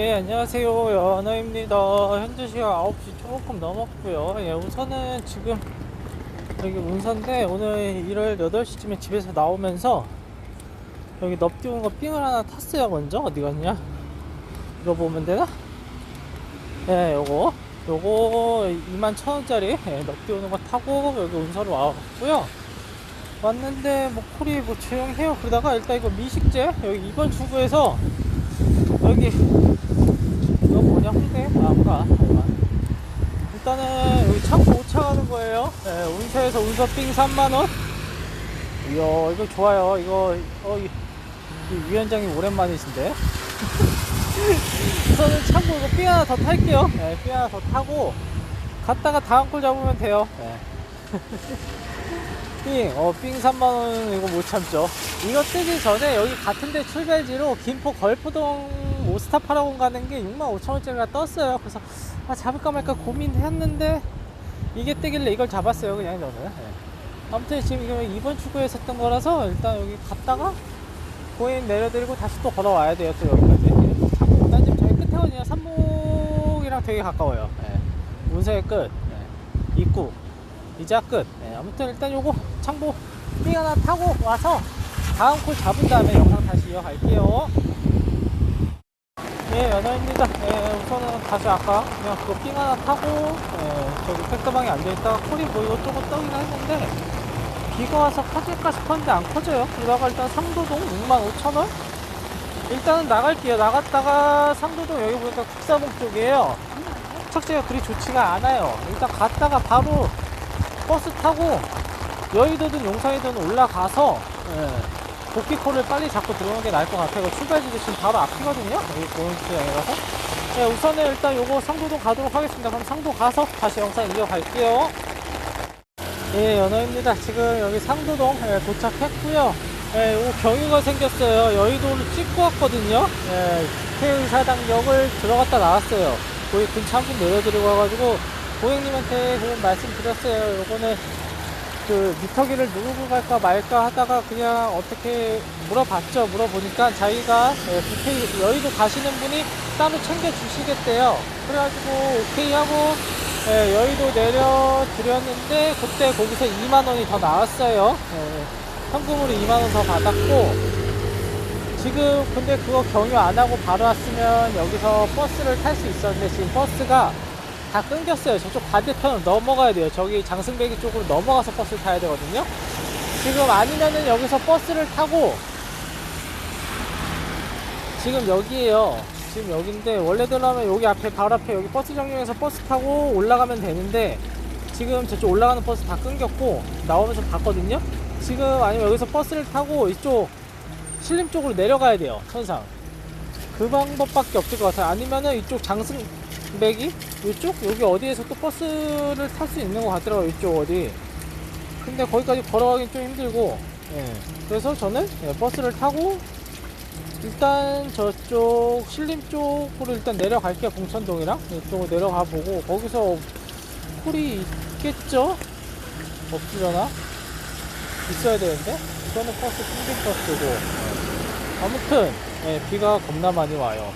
예, 안녕하세요. 연어입니다. 현재 시각 9시 조금 넘었고요. 예, 우선은 지금 여기 운선데 오늘 일요일 8시쯤에 집에서 나오면서 여기 넙 띄우는 거 삥을 하나 탔어요, 먼저. 어디 갔냐? 이거 보면 되나? 예, 요거. 요거 21,000원짜리 예, 넙 띄우는 거 타고 여기 운선을 와봤고요. 왔는데 뭐 콜이 뭐 조용해요. 그러다가 일단 이거 미식제 여기 2번 출구에서 여기 이거 뭐냐 홍대? 아 뭐야 잠깐만. 일단은 여기 창고 5차 가는 거예요. 네, 운세에서 운서빙 3만원. 이야 이거 좋아요. 이거 어, 이, 이 위원장님 오랜만이신데. 우선은 창고 이거 삥 하나 더 탈게요. 네, 삥 하나 더 타고 갔다가 다음 걸 잡으면 돼요. 네. 삥, 어, 삥 3만원 이거 못 참죠. 이거 뜨기 전에 여기 같은데 출발지로 김포 걸프동 오스타 파라곤 가는 게 65,000원짜리가 떴어요. 그래서 아, 잡을까 말까 고민했는데 이게 뜨길래 이걸 잡았어요. 그냥 저는. 예. 아무튼 지금 이거 2번 출구에서 떴던 거라서 일단 여기 갔다가 고인 내려드리고 다시 또 걸어와야 돼요. 또 여기까지. 예. 난 지금 저희 끝에거든요. 삼목이랑 되게 가까워요. 예. 운세의 끝. 예. 입구. 이자 끝. 네, 아무튼 일단 요거 창보 삥 하나 타고 와서 다음 콜 잡은 다음에 영상 다시 이어갈게요. 예, 연어입니다. 예, 우선은 다시 아까 그냥 그거 삥 하나 타고 예, 저기 팩트방에 앉아있다가 콜이 뭐 이것저것 떠긴 했는데 비가 와서 커질까 싶었는데 안 커져요. 그러다가 일단 상도동 65,000원? 일단은 나갈게요. 나갔다가 상도동 여기 보니까 국사봉 쪽이에요. 착지가 그리 좋지가 않아요. 일단 갔다가 바로 버스 타고 여의도든 용산이든 올라가서 예, 복귀콜을 빨리 잡고 들어오는 게 나을 것 같아요. 지금 바로 앞이거든요. 여기 고용주장이라서. 예, 우선은 일단 요거 상도도 가도록 하겠습니다. 그럼 상도 가서 다시 영상 이어갈게요. 예, 연어입니다. 지금 여기 상도동 예, 도착했고요. 예, 요거 경유가 생겼어요. 여의도를 찍고 왔거든요. 예, 국회의사당역을 들어갔다 나왔어요. 거기 근처 한분 내려드리고 와가지고 고객님한테 그런 말씀 드렸어요. 요거는 그 미터기를 누르고 갈까 말까 하다가 그냥 어떻게 물어봤죠. 물어보니까 자기가 예, 국회 여의도 가시는 분이 따로 챙겨 주시겠대요. 그래가지고 오케이 하고 예, 여의도 내려드렸는데 그때 거기서 2만 원이 더 나왔어요. 예, 현금으로 2만 원 더 받았고 지금 근데 그거 경유 안 하고 바로 왔으면 여기서 버스를 탈 수 있었는데 지금 버스가 다 끊겼어요. 저쪽 반대편으로 넘어가야 돼요. 저기 장승배기 쪽으로 넘어가서 버스를 타야 되거든요. 지금 아니면은 여기서 버스를 타고 지금 여기에요. 지금 여기인데 원래대로라면 여기 앞에 바로 앞에 여기 버스 정류장에서 버스 타고 올라가면 되는데 지금 저쪽 올라가는 버스 다 끊겼고 나오면서 봤거든요. 지금 아니면 여기서 버스를 타고 이쪽 신림 쪽으로 내려가야 돼요. 천상. 그 방법밖에 없을 것 같아요. 아니면은 이쪽 장승배기 이쪽 여기 어디에서 또 버스를 탈 수 있는 것 같더라고요. 이쪽 어디. 근데 거기까지 걸어가긴 좀 힘들고. 예. 그래서 저는 예, 버스를 타고 일단 저쪽 신림 쪽으로 일단 내려갈게요. 봉천동이랑 이쪽으로 내려가 보고 거기서 콜이 있겠죠? 없으려나? 있어야 되는데 이거는 버스 핑계 버스고 아무튼 예, 비가 겁나 많이 와요.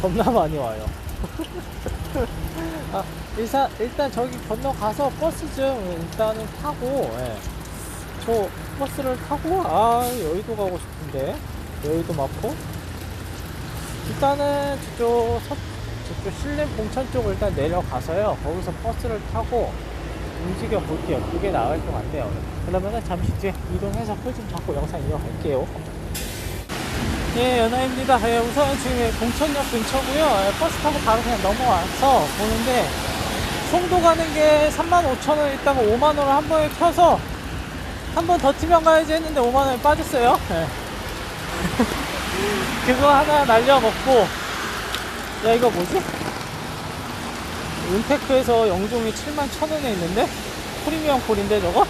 겁나 많이 와요. 아, 일단, 일단 저기 건너가서 버스 좀 일단은 타고, 예. 저 버스를 타고, 아, 여의도 가고 싶은데. 여의도 마포. 일단은 저쪽, 서, 저쪽 신림 봉천 쪽을 일단 내려가서요. 거기서 버스를 타고 움직여 볼게요. 그게 나을 것 같네요. 그러면은 잠시 뒤에 이동해서 풀좀 잡고 영상 이어갈게요. 예, 연아입니다. 예, 우선 지금 공천역 근처고요. 예, 버스 타고 바로 그냥 넘어와서 보는데 송도 가는 게 35,000원 있다가 5만원을 한 번에 켜서 한 번더 티면 가야지 했는데 5만원이 빠졌어요. 예. 그거 하나 날려먹고 야 이거 뭐지? 은테크에서 영종이 7만 1,000원에 있는데 프리미엄 콜인데 저거?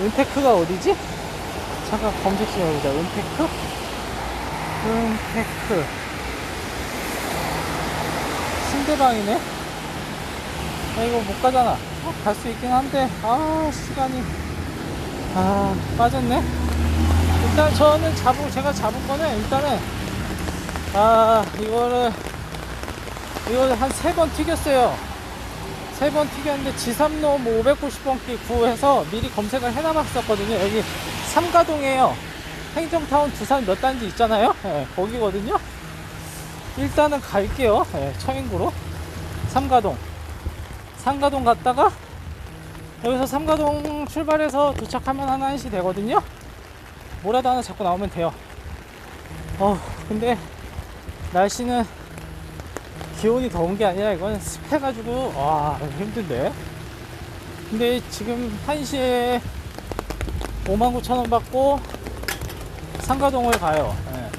은테크가 어디지? 잠깐 검색 좀 해보자. 은테크? 은테크. 신대방이네? 야 이거 못 가잖아. 갈수 있긴 한데. 아 시간이. 아 빠졌네? 일단 저는 잡은 제가 잡은 거는 일단은. 아 이거를 이거를 한 세 번 튀겼어요. 세 번 튀겼는데 지삼로 뭐 590번기 구해서 미리 검색을 해놔봤었거든요. 여기 삼가동에요 행정타운 두산 몇 단지 있잖아요? 예, 거기거든요. 일단은 갈게요. 예, 청인구로. 삼가동. 삼가동 갔다가 여기서 삼가동 출발해서 도착하면 한 1시 되거든요. 뭐라도 하나 잡고 나오면 돼요. 어 근데 날씨는 기온이 더운 게 아니라 이건 습해가지고 와 힘든데. 근데 지금 1시에 59,000원 받고 상가동을 가요. 예.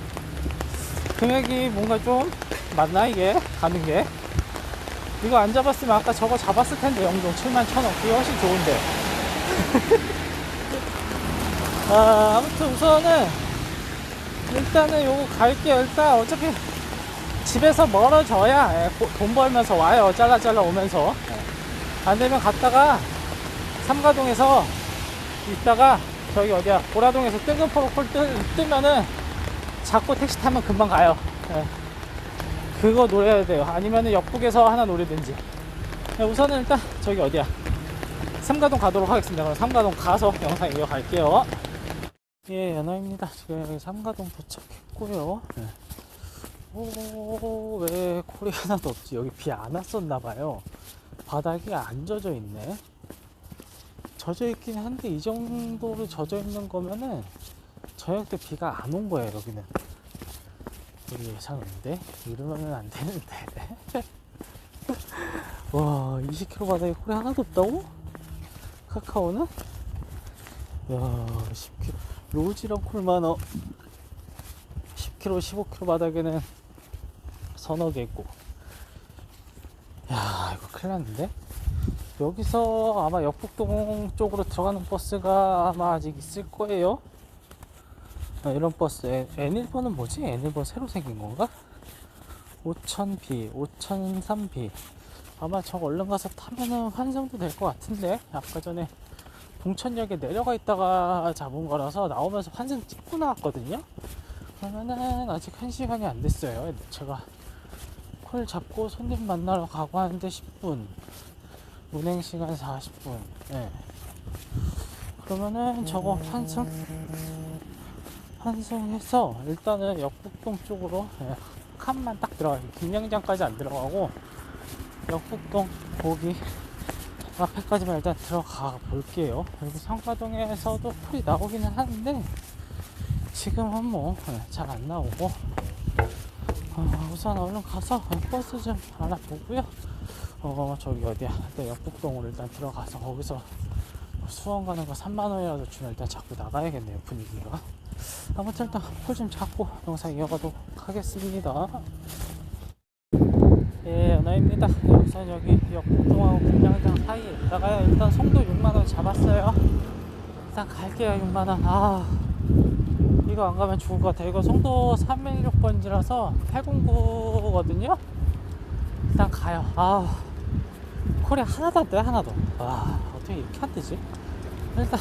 금액이 뭔가 좀 맞나 이게? 가는 게? 이거 안 잡았으면 아까 저거 잡았을 텐데 영동 7만 1,000원. 그게 훨씬 좋은데. 아, 아무튼 우선은 일단은 요거 갈게요. 일단 어차피 집에서 멀어져야 예, 고- 돈 벌면서 와요. 잘라 잘라 오면서. 예. 안 되면 갔다가 삼가동에서 있다가 저기 어디야 보라동에서 뜬금포로 콜 뜨, 뜨면은 잡고 택시 타면 금방 가요 예. 그거 노려야 돼요 아니면은 역북에서 하나 노리든지 예, 우선은 일단 저기 어디야 삼가동 가도록 하겠습니다 그럼 삼가동 가서 영상 이어갈게요 예 연아입니다 지금 여기 삼가동 도착했고요 예. 오, 왜 콜이 하나도 없지? 여기 비 안 왔었나봐요. 바닥이 안 젖어 있네. 젖어 있긴 한데, 이 정도로 젖어 있는 거면은, 저녁 때 비가 안 온 거예요, 여기는. 우리 예상인데? 이러면은 안 되는데. 와, 20km 바닥에 콜이 하나도 없다고? 카카오는? 야, 10km. 로지랑 콜만 어, 10km, 15km 바닥에는 서너 개 있고. 야, 이거 큰일 났는데? 여기서 아마 역북동 쪽으로 들어가는 버스가 아마 아직 있을 거예요. 아, 이런 버스. N- N1번은 뭐지? N1번 새로 생긴 건가? 5000B, 5003B. 아마 저거 얼른 가서 타면은 환승도 될 것 같은데? 아까 전에 동천역에 내려가 있다가 잡은 거라서 나오면서 환승 찍고 나왔거든요? 그러면은 아직 한 시간이 안 됐어요. 제가 콜 잡고 손님 만나러 가고 하는데 10분. 운행 시간 40분. 예. 그러면은 저거 환승? 환승해서 일단은 역북동 쪽으로 예, 칸만 딱 들어가요. 김양장까지 안 들어가고 역북동 거기 앞에까지만 일단 들어가 볼게요. 그리고 상가동에서도 콜이 나오기는 하는데 지금은 뭐 잘 안 나오고 어, 우선 얼른 가서 버스 좀 알아보고요 어 저기 어디야? 일단 역북동으로 일단 들어가서 거기서 수원 가는 거 3만원이라도 주면 일단 잡고 나가야겠네요 분위기가. 아무튼 일단 콜좀 잡고 영상 이어가도록 하겠습니다. 예 연아입니다. 우선 여기 역북동하고 분량장 사이에 있다가요 일단 송도 6만원 잡았어요. 일단 갈게요 6만원. 아 이거 안 가면 죽을 것 같아. 이거 송도 316번지라서 809거든요. 일단 가요. 아, 콜이 하나도 안 돼, 하나도. 와, 어떻게 이렇게 안 되지? 일단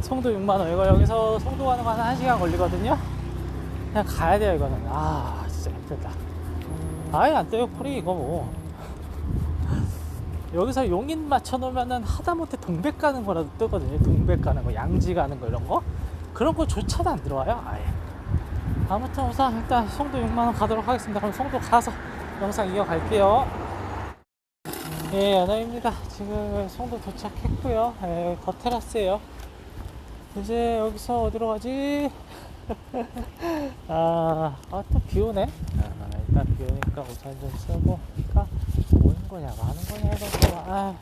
송도 6만원. 이거 여기서 송도 가는 거 한 1시간 걸리거든요. 그냥 가야 돼요, 이거는. 아, 진짜 힘들다. 아예 안 떠요, 콜이 이거 뭐. 여기서 용인 맞춰놓으면은 하다못해 동백 가는 거라도 뜨거든요. 동백 가는 거, 양지 가는 거 이런 거. 그런 거조차도 안 들어와요 아예 아무튼 우선 일단 송도 6만원 가도록 하겠습니다 그럼 송도 가서 영상 이어갈게요 예 연아입니다. 지금 송도 도착했고요. 예, 겉테라스에요. 이제 여기서 어디로 가지? 아, 아 또 비 오네. 아, 일단 비 오니까 우산 좀 쓰고 그러니까 오는 거냐 마는 거냐 이거 아.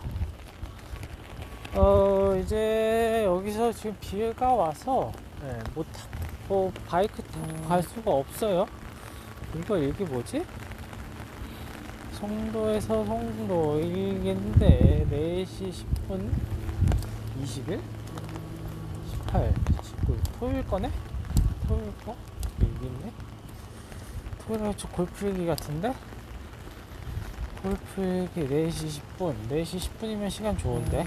어 이제 여기서 지금 비가 와서 네, 못 타, 뭐 바이크 타고 갈 수가 없어요. 이거 여기 뭐지? 송도에서 송도 이겠는데 4시 10분 20일 18 19 토요일 거네? 토요일 거? 여기 있네? 토요일에 저 골프 얘기 같은데? 골프에게 4시 10분 4시 10분이면 시간 좋은데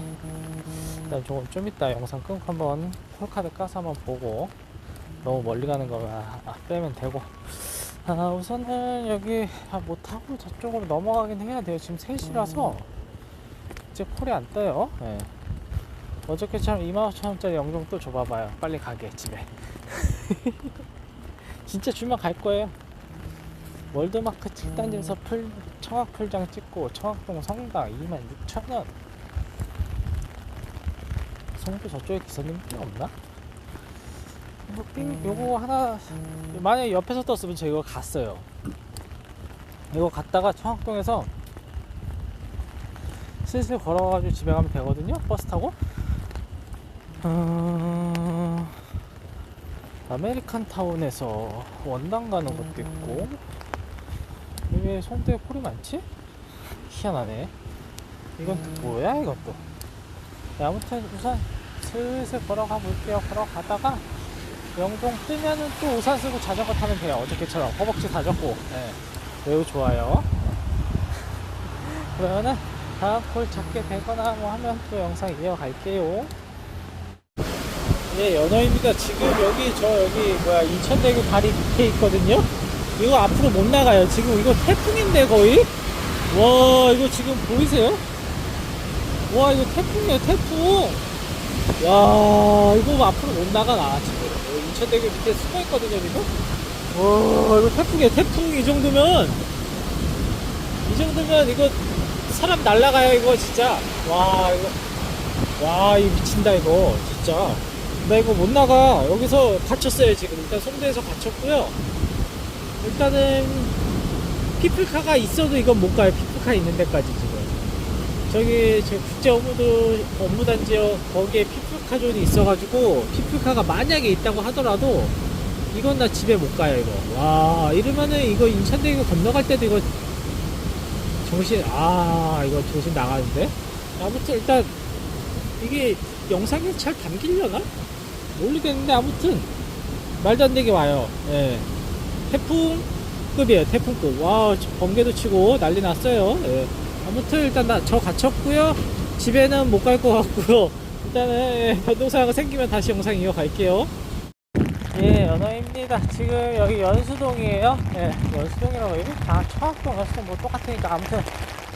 일단 조금 좀 이따 영상 끊고 한번 콜카드 까서 한번 보고 너무 멀리 가는 거 아, 빼면 되고 아, 우선은 여기 아, 못 타고 저쪽으로 넘어가긴 해야 돼요. 지금 3시라서. 이제 콜이 안 떠요. 예. 어저께처럼 25,000원짜리 영종 또 줘봐봐요. 빨리 가게 집에. 진짜 주면 갈 거예요. 월드마크 7단지에서 풀, 청학풀장 찍고 청학동 성당 26,000원. 성도 저쪽에 기사님 삥 없나? 뭐 삥, 요거 하나 만약에 옆에서 떴으면 제가 이거 갔어요. 이거 갔다가 청학동에서 슬슬 걸어가지고 집에 가면 되거든요 버스 타고. 어... 아메리칸 타운에서 원당 가는 것도 있고. 여기 송도에 콜이 많지? 희한하네. 이건 또 뭐야 이건 또 네, 아무튼 우선 슬슬 걸어가 볼게요. 걸어가다가 영동 뜨면은 또 우산 쓰고 자전거 타면 돼요. 어저께처럼. 허벅지 다 젖고. 네, 매우 좋아요. 그러면은 다음 콜 잡게 되거나 뭐 하면 또 영상 이어갈게요. 예 연어입니다. 지금 여기 저 여기 뭐야 인천대교 다리 밑에 있거든요. 이거 앞으로 못 나가요. 지금 이거 태풍인데 거의? 와 이거 지금 보이세요? 와 이거 태풍이에요 태풍. 야 이거 앞으로 못 나가 나 지금 여기 인천대교 밑에 숨어 있거든요 지금? 와 이거 태풍이에요 태풍 이 정도면 이 정도면 이거 사람 날라가요 이거 진짜? 와 이거 와 이거 미친다 이거. 진짜. 나 이거 못 나가. 여기서 갇혔어요 지금. 일단 송도에서 갇혔고요. 일단은 피플카가 있어도 이건 못 가요. 피플카 있는 데까지 저기 저 국제 업무도 업무단지요 거기에 피플카 존이 있어가지고 피플카가 만약에 있다고 하더라도 이건 나 집에 못 가요 이거. 와 이러면은 이거 인천대교 건너갈 때도 이거 정신 아 이거 정신 나가는데? 아무튼 일단 이게 영상에 잘 담기려나? 모르겠는데 아무튼 말도 안 되게 와요. 예. 태풍급이에요 태풍급. 와 번개도 치고 난리 났어요. 예. 아무튼 일단 나 저 갇혔고요. 집에는 못 갈 것 같고요. 일단은 예, 변동사항이 생기면 다시 영상 이어갈게요. 예 연어입니다. 지금 여기 연수동이에요. 예 연수동이라고 해요 다 청학동 연수동 뭐 똑같으니까 아무튼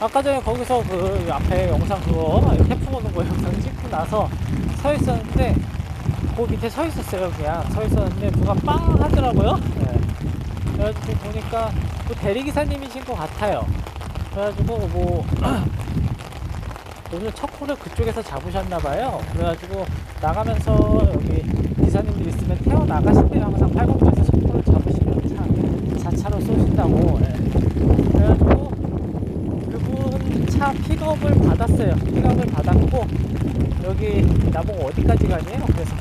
아까 전에 거기서 그 앞에 영상 그거 태풍 오는 거 영상 찍고 나서 서 있었는데 그 밑에 서 있었어요 그냥. 서 있었는데 누가 빵 하더라고요. 예. 그래가지고 보니까 또 대리기사님이신 것 같아요 그래가지고 뭐 오늘 첫 콜을 그쪽에서 잡으셨나봐요. 그래가지고 나가면서 여기 기사님들 있으면 태워 나가신대요. 항상 팔공터에서 첫 콜을 잡으시면 차 자차로 쏘신다고. 예. 그래가지고 그분 차 픽업을 받았어요. 픽업을 받았고 여기 나보고 어디까지 가니에요 그래서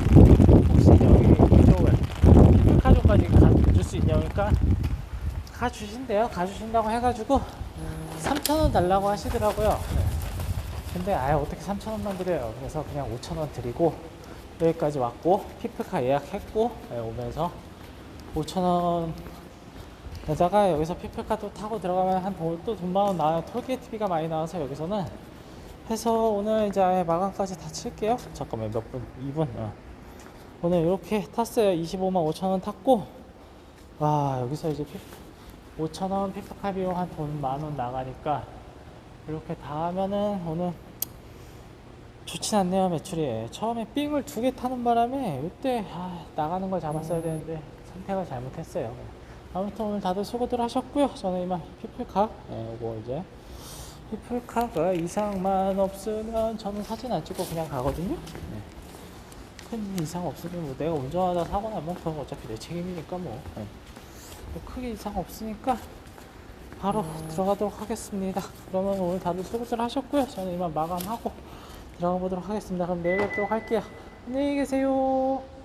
혹시 여기 이쪽을 피카조까지 가줄 수 있냐니까 가주신대요. 가주신다고 해가지고 3,000원 달라고 하시더라고요 네. 근데 아예 어떻게 3,000원만 드려요 그래서 그냥 5,000원 드리고 여기까지 왔고 피프카 예약했고 네, 오면서 5,000원 에다가 여기서 피플카 또 타고 들어가면 한또 돈만원 나와요 톨게이트비가 많이 나와서 여기서는 해서 오늘 이제 마감까지 다 칠게요 잠깐만 몇 분? 2분 어. 오늘 이렇게 탔어요 25만 5천원 탔고 와 여기서 이제 피, 5천원 피플카 비용 한 돈 만 원 나가니까 이렇게 다 하면은 오늘 좋진 않네요 매출이. 처음에 삥을 두 개 타는 바람에 이때 아, 나가는 걸 잡았어야 되는데 선택을 잘못했어요. 아무튼 오늘 다들 수고들 하셨고요. 저는 이만 피플카 네, 요거 이제 피플카가 이상만 없으면 저는 사진 안 찍고 그냥 가거든요. 네. 큰 이상 없으면 뭐 내가 운전하다 사고 나면 그건 어차피 내 책임이니까 뭐, 네. 뭐 크게 이상 없으니까 바로 들어가도록 하겠습니다. 그러면 오늘 다들 수고들 하셨고요. 저는 이만 마감하고 들어가 보도록 하겠습니다. 그럼 내일 뵙도록 할게요. 안녕히 계세요